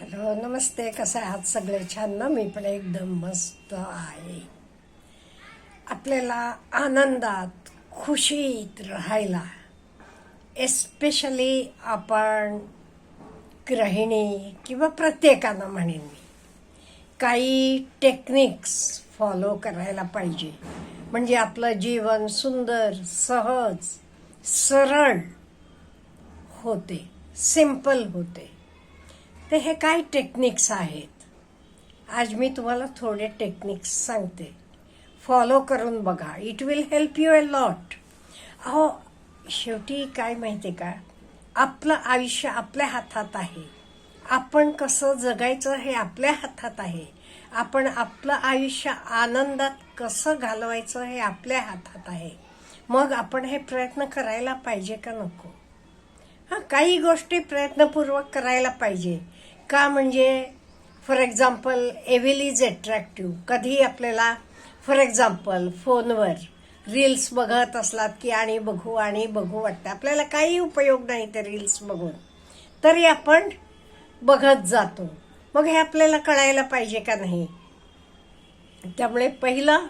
Hello नमस्ते कसं आहात सगळे? छान ना? मी पण एकदम मस्त आहे. आपल्याला आनंदात खुशीत राहायला एस्पेशली आपण गृहिणी किंवा प्रत्येकानं म्हणेन मी काही टेक्निक्स फॉलो करायला पाहिजे. म्हणजे आपलं जीवन सुंदर सहज सरळ होते सिंपल होते. तर हे काय टेक्निक्स आहेत? आज मी तुम्हाला थोडे टेक्निक्स सांगते. फॉलो करून बघा. It will help you a lot अहो शेवटी काय माहिती आहे का? आपलं आयुष्य आपल्या हातात आहे. आपण कसं जगायचं हे आपल्या हातात आहे. आपण आपलं आयुष्य आनंदात कसं घालवायचं हे आपल्या हातात आहे. मग आपण हे प्रयत्न करायला पाहिजे का नको? हां काही गोष्टी प्रयत्नपूर्वक करायला पाहिजे. का म्हणजे for example evil is attractive कधी आपल्याला फॉर एक्झाम्पल फोनवर रील्स बघत असलात की आणि बघू आणि बघू वाटतं. आपल्याला काही उपयोग नाही ते रील्स बघून. तरी आपण बघत जातो. मग हे आपल्याला कळायला पाहिजे का नाही? त्यामुळे पहिलं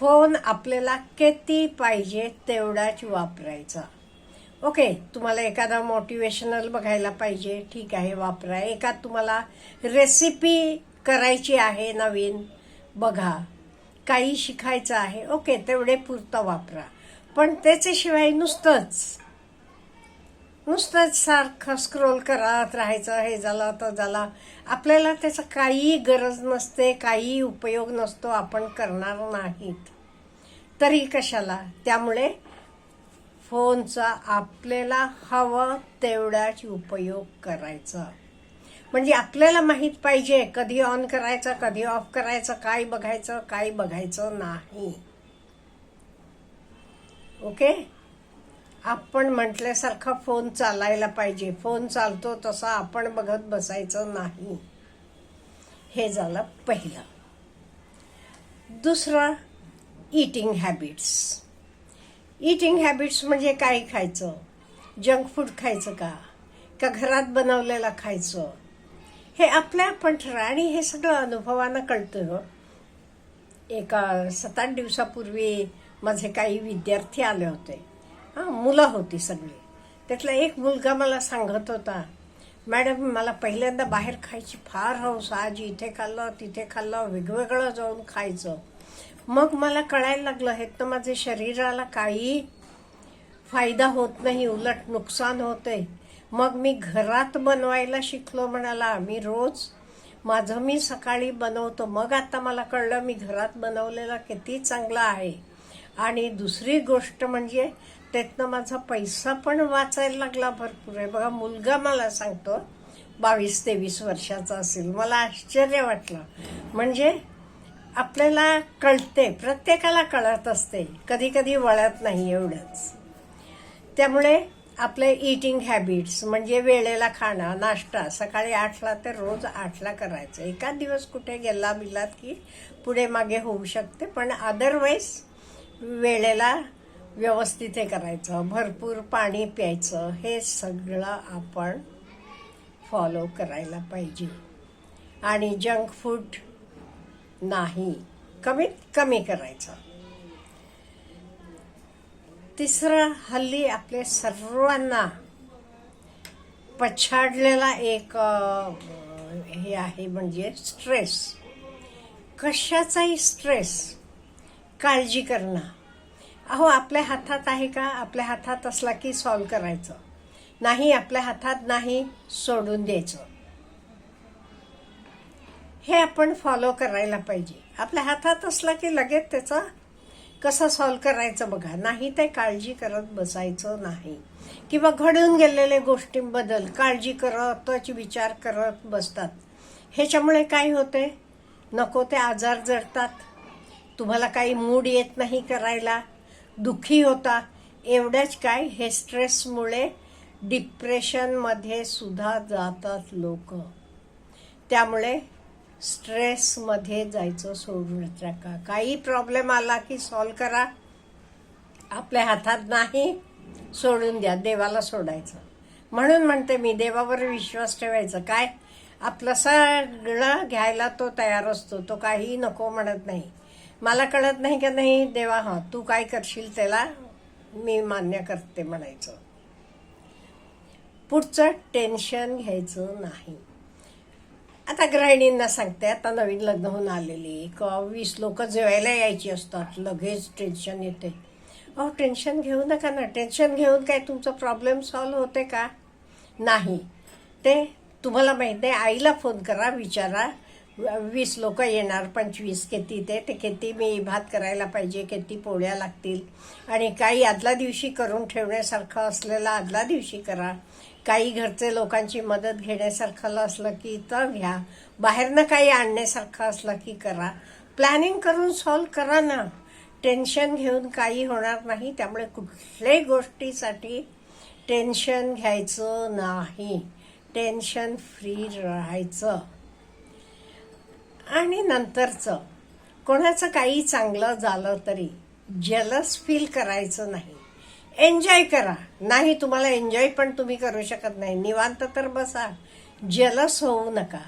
फोन आपल्याला किती पाहिजे तेवढाच वापरायचा. ओके तुम्हाला एखादा मोटिवेशनल बघायला पाहिजे. ठीक आहे वापरा. एखाद तुम्हाला रेसिपी करायची आहे नवीन बघा. काही शिकायचं आहे ओके तेवढे पुरतं वापरा. पण त्याच्याशिवाय नुसतंच नुसतंच सारखं स्क्रोल करत राहायचं हे झालं तर झाला. आपल्याला त्याचं काही गरज नसते काही उपयोग नसतो आपण करणार नाहीत. तरी कशाला? त्यामुळे फोनचा आपल्याला हवं तेवढाच उपयोग करायचा. म्हणजे आपल्याला माहीत पाहिजे कधी ऑन करायचं कधी ऑफ करायचं काय बघायचं काय बघायचं नाही. ओके आपण म्हटल्यासारखा फोन चालायला पाहिजे. फोन चालतो तसा आपण बघत बसायचं नाही. हे झालं पहिलं. दुसरं इटिंग हॅबिट्स इटिंग हॅबिट्स म्हणजे काय खायचं? जंक फूड खायचं का? का घरात बनवलेलं खायचं? हे आपल्या आपण ठरा आणि हे सगळं अनुभवानं कळतं हो. एका सात आठ दिवसापूर्वी माझे काही विद्यार्थी आले होते. हां मुलं होती सगळी. त्यातला एक मुलगा मला सांगत होता मॅडम मला पहिल्यांदा बाहेर खायची फार हौस. आज इथे खाल्लं तिथे खाल्लं वेगवेगळं जाऊन खायचं. मग मला कळायला लागलं हे तर माझ्या शरीराला काही फायदा होत नाही उलट नुकसान होते मग मी घरात बनवायला शिकलो म्हणाला मी रोज माझं मी सकाळी बनवतो. मग आता मला कळलं मी घरात बनवलेला किती चांगला आहे. आणि दुसरी गोष्ट म्हणजे त्यातनं माझा पैसा पण वाचायला लागला भरपूर आहे. बघा मुलगा मला सांगतो बावीस तेवीस वर्षाचा असेल. मला आश्चर्य वाटलं. म्हणजे आपल्याला कळते प्रत्येकाला कळत असते. कधी कधी वळत नाही एवढंच. त्यामुळे आपले इटिंग हॅबिट्स म्हणजे वेळेला खाणं नाश्ता सकाळी आठला तर रोज आठला करायचं. एकाच दिवस कुठे गेला बिलात की पुढे मागे होऊ शकते पण अदरवाईज वेळेला व्यवस्थित हे करायचं. भरपूर पाणी प्यायचं. हे सगळं आपण फॉलो करायला पाहिजे. आणि जंक फूड नाही. कमीत कमी करायचं. तिसरं हल्ली आपल्या सर्वांना पछाडलेला एक हे आहे म्हणजे स्ट्रेस कशाचाही स्ट्रेस काळजी करणं. अहो आपल्या हातात आहे का? आपल्या हातात असला की सॉल्व करायचं. नाही आपल्या हातात नाही सोडून द्यायचं. हे आपण फॉलो करायला पाहिजे. आपल्या हातात असला की लगेच त्याचा कसं सॉल्व करायचं बघा. नाही ते काळजी करत बसायचं नाही. किंवा घडून गेलेल्या गोष्टींबद्दल काळजी करतच विचार करत बसतात. ह्याच्यामुळे काय होते? नको ते आजार जडतात. तुम्हाला काही मूड येत नाही करायला. दुःखी होता. एवढ्याच काय? हे स्ट्रेसमुळे डिप्रेशनमध्ये सुद्धा जातात लोक. त्यामुळे स्ट्रेसमध्ये जायचं सोडून का काही प्रॉब्लेम आला की सॉल्व करा. आपल्या हातात नाही सोडून द्या. देवाला सोडायचं. म्हणून म्हणते मी देवावर विश्वास ठेवायचा. काय? आपलं सगळं घ्यायला तो तयार असतो. तो काही नको म्हणत नाही. मला कळत नाही का नाही देवा हा तू काय करशील त्याला? मी मान्य करते म्हणायचं. पुढचं टेन्शन घ्यायचं नाही. आता गृहिणींना सांगते आता नवीन लग्न होऊन आलेली का वीस लोक जेवायला यायची असतात. लगेच टेन्शन येते. अहो टेन्शन घेऊ नका ना. टेन्शन घेऊन काय तुमचा प्रॉब्लेम सॉल्व्ह होते का? नाही. ते तुम्हाला माहीत नाही आईला फोन करा विचारा. वीस लोक येणार पंचवीस किती ते ते किती मी भात करायला पाहिजे किती पोळ्या लागतील. आणि काही आदल्या दिवशी करून ठेवण्यासारखं असलेलं आदल्या दिवशी करा. काही घरचे लोकांची मदत घेण्यासारखं असलं की तर घ्या. बाहेरनं काही आणण्यासारखं असलं की करा. प्लॅनिंग करून सॉल्व करा ना. टेन्शन घेऊन काही होणार नाही. त्यामुळे कुठल्याही गोष्टीसाठी टेन्शन घ्यायचं नाही. टेन्शन फ्री राहायचं. आणि नंतरचं कोणाचं काही चांगलं झालं तरी जलस फील करायचं नाही. एन्जॉय करा. नाही तुम्हाला एन्जॉय पण तुम्ही करू शकत नाही. निवांत तर बसा. जलस होऊ नका.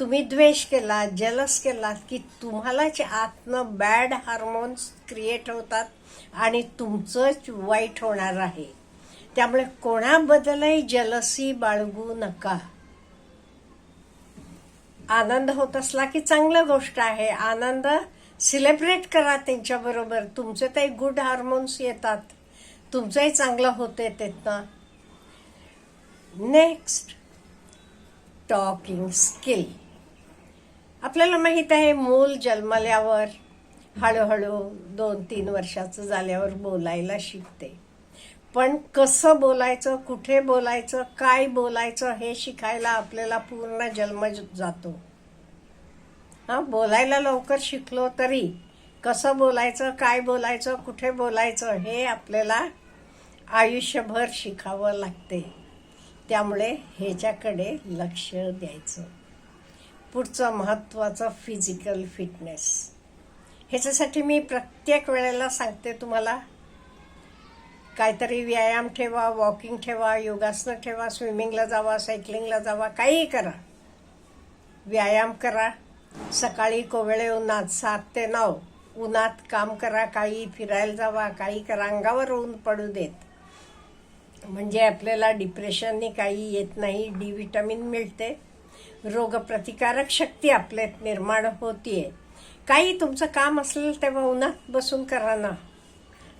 तुम्ही द्वेष केला जलस केला की तुम्हालाच आतनं बॅड हार्मोन्स क्रिएट होतात आणि तुमचंच वाईट होणार आहे. त्यामुळे कोणाबद्दलही जलसी बाळगू नका. आनंद होत असला की चांगलं गोष्ट आहे. आनंद सेलिब्रेट करा त्यांच्याबरोबर. तुमचे ते गुड हार्मोन्स येतात. तुमचंही चांगलं होते त्यातनं नेक्स्ट टॉकिंग स्किल आपल्याला माहीत आहे मूल जन्मल्यावर हळूहळू दोन तीन वर्षाचं झाल्यावर बोलायला शिकते. पण कसं बोलायचं कुठे बोलायचं काय बोलायचं हे शिकायला आपल्याला पूर्ण जन्म जातो. हा बोलायला लवकर शिकलो तरी कसं बोलायचं काय बोलायचं कुठे बोलायचं हे आपल्याला आयुष्यभर शिकावं लागते. त्यामुळे ह्याच्याकडे लक्ष द्यायचं. पुढचं महत्त्वाचं फिजिकल फिटनेस ह्याच्यासाठी मी प्रत्येक वेळेला सांगते तुम्हाला काहीतरी व्यायाम ठेवा वॉकिंग ठेवा योगासनं ठेवा स्विमिंगला जावा सायकलिंगला जावा काहीही करा. व्यायाम करा. सकाळी कोवळे नाच सात ते नऊ. उन्हात काम करा काही फिरायला जावा काही करा अंगावर ऊन पडू देत. म्हणजे आपल्याला डिप्रेशननी काही येत नाही डी व्हिटॅमिन मिळते. रोगप्रतिकारक शक्ती आपल्यात निर्माण होतीये. काही तुमचं काम असेल तेव्हा उन्हात बसून करा ना.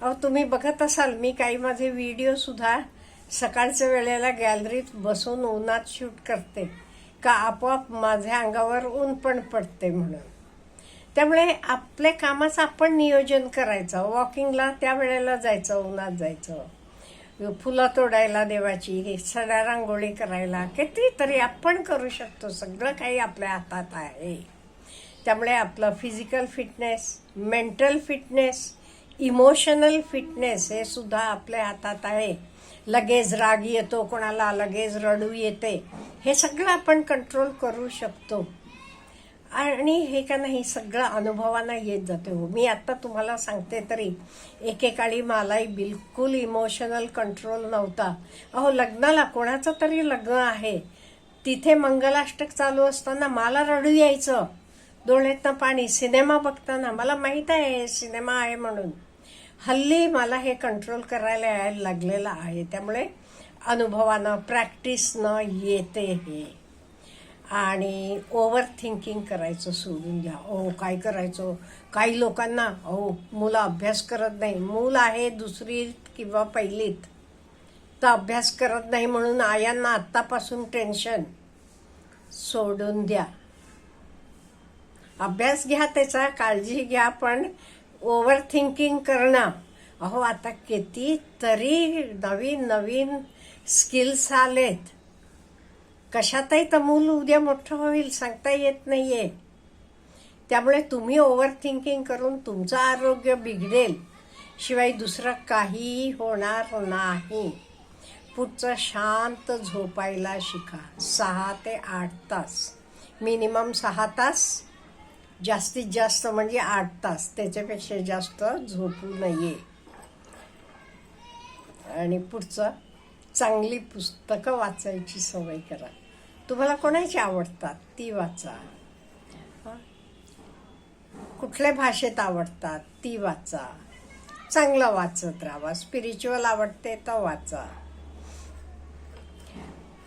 अहो तुम्ही बघत असाल मी काही माझे व्हिडिओसुद्धा सकाळच्या वेळेला गॅलरीत बसून उन्हात शूट करते. का आपोआप माझ्या अंगावर ऊन पण पडते म्हणून. त्यामुळे आपल्या कामाचं आपण नियोजन करायचं. वॉकिंगला त्या वेळेला जायचं उन्हात जायचं. फुलं तोडायला देवाची सड्या रांगोळी करायला कितीतरी आपण करू शकतो. सगळं काही आपल्या हातात आहे. त्यामुळे आपलं physical fitness mental fitness emotional fitness हे सुद्धा आपल्या हातात आहे. लगेच राग येतो कोणाला लगेच रडू येते. हे सगळं आपण कंट्रोल करू शकतो. आणि हे का नाही सगळं अनुभवांना येत जाते हो. मी आत्ता तुम्हाला सांगते तरी एकेकाळी मलाही बिलकुल इमोशनल कंट्रोल नव्हता. अहो लग्नाला कोणाचं तरी लग्न आहे. तिथे मंगलाष्टक चालू असताना मला रडू यायचं. डोळ्यातनं पाणी सिनेमा बघताना. मला माहीत आहे सिनेमा आहे म्हणून. हल्ली मला हे कंट्रोल करायला यायला लागलेलं आहे. त्यामुळे अनुभवानं प्रॅक्टिसनं येते हे. आणि ओव्हर थिंकिंग करायचं सोडून द्या. ओ काय करायचं? काही लोकांना अहो मुलं अभ्यास करत नाही. मूल आहे दुसरी किंवा पहिलीत. तर अभ्यास करत नाही म्हणून आयांना आत्तापासून टेन्शन सोडून द्या. अभ्यास घ्या त्याचा काळजी घ्या पण ओव्हर थिंकिंग करणं. अहो आता किती तरी नवीन नवीन स्किल्स आलेत. कशातही तर मूल उद्या मोठं होईल सांगता येत नाही आहे त्यामुळे तुम्ही ओव्हर थिंकिंग करून तुमचं आरोग्य बिघडेल. शिवाय दुसरं काहीही होणार नाही. पुढचं शांत झोपायला शिका. सहा ते आठ तास. मिनिमम सहा तास. जास्तीत जास्त म्हणजे आठ तास. त्याच्यापेक्षा जास्त झोपू नये. आणि पुढचं? चांगली पुस्तकं वाचायची सवय करा. तुम्हाला कोणाची आवडतात? ती वाचा. कुठल्या भाषेत आवडतात? ती वाचा. चांगलं वाचत राहा. स्पिरिच्युअल आवडते तर वाचा.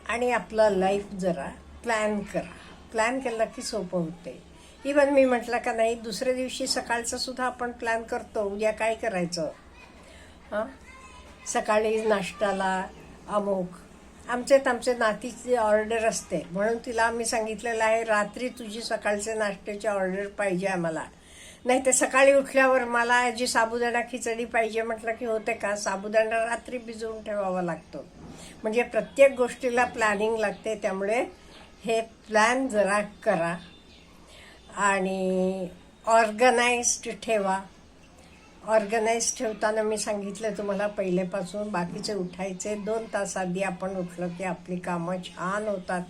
आणि आपलं लाईफ जरा प्लॅन करा. प्लॅन केला की सोपं होते. इवन मी म्हटलं का नाही दुसऱ्या दिवशी सकाळचं सुद्धा आपण प्लॅन करतो. उद्या काय करायचं? हां? सकाळी नाश्त्याला अमुक. आमच्यात आमचे नातीची ऑर्डर असते. म्हणून तिला आम्ही सांगितलेलं आहे रात्री तुझी सकाळचे नाश्त्याची ऑर्डर पाहिजे आम्हाला. नाही तर सकाळी उठल्यावर मला जी साबुदाणा खिचडी पाहिजे म्हटलं की होते का? साबुदाणा रात्री भिजवून ठेवावा लागतो. म्हणजे प्रत्येक गोष्टीला प्लॅनिंग लागते. त्यामुळे हे प्लॅन जरा करा आणि ऑर्गनाइज्ड ठेवा. ऑर्गनाईज ठेवताना मी सांगितलं तुम्हाला पहिलेपासून बाकीचे उठायचे. दोन तास आधी आपण उठलं की आपली कामं छान होतात.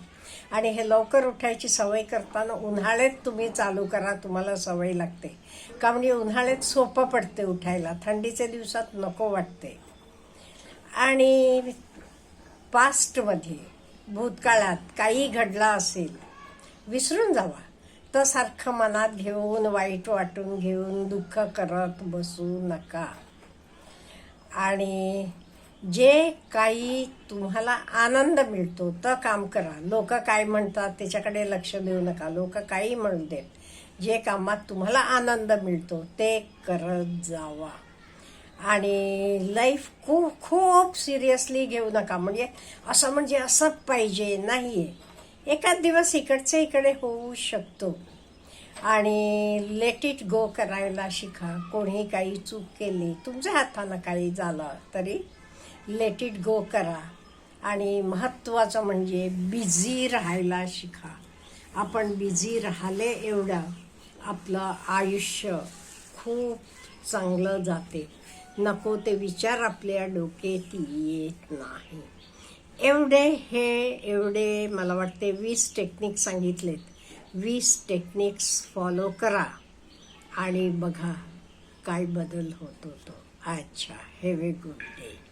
आणि हे लवकर उठायची सवय करताना उन्हाळ्यात तुम्ही चालू करा तुम्हाला सवय लागते. का म्हणजे उन्हाळ्यात सोपं पडते उठायला थंडीच्या दिवसात नको वाटते. आणि पास्टमध्ये भूतकाळात काही घडला असेल विसरून जावा. तर सारखं मनात घेऊन वाईट वाटून घेऊन दुःख करत बसू नका. आणि जे काही तुम्हाला आनंद मिळतो तर काम करा. लोक काय म्हणतात त्याच्याकडे लक्ष देऊ नका. लोक काही म्हणू देत. जे कामात तुम्हाला आनंद मिळतो ते करत जावा. आणि लाईफ खूप खूप सिरियसली घेऊ नका. म्हणजे असं म्हणजे असं पाहिजे नाही आहे एकाच दिवस इकडचे इकडे होऊ शकतो. आणि लेट इट गो करायला शिका. कोणी काही चूक केली तुमच्या हातानं काही झालं तरी लेट इट गो करा. आणि महत्त्वाचं म्हणजे बिझी राहायला शिका. आपण बिझी राहिले एवढं आपलं आयुष्य खूप चांगलं जाते. नको ते विचार आपल्या डोक्यात येत नाही. एवढे हे एवढे मला वाटते वीस टेक्निक सांगितलेत. वीस टेक्निक्स फॉलो करा. आणि बघा काय बदल होत होतो. अच्छा हॅव ए गुड डे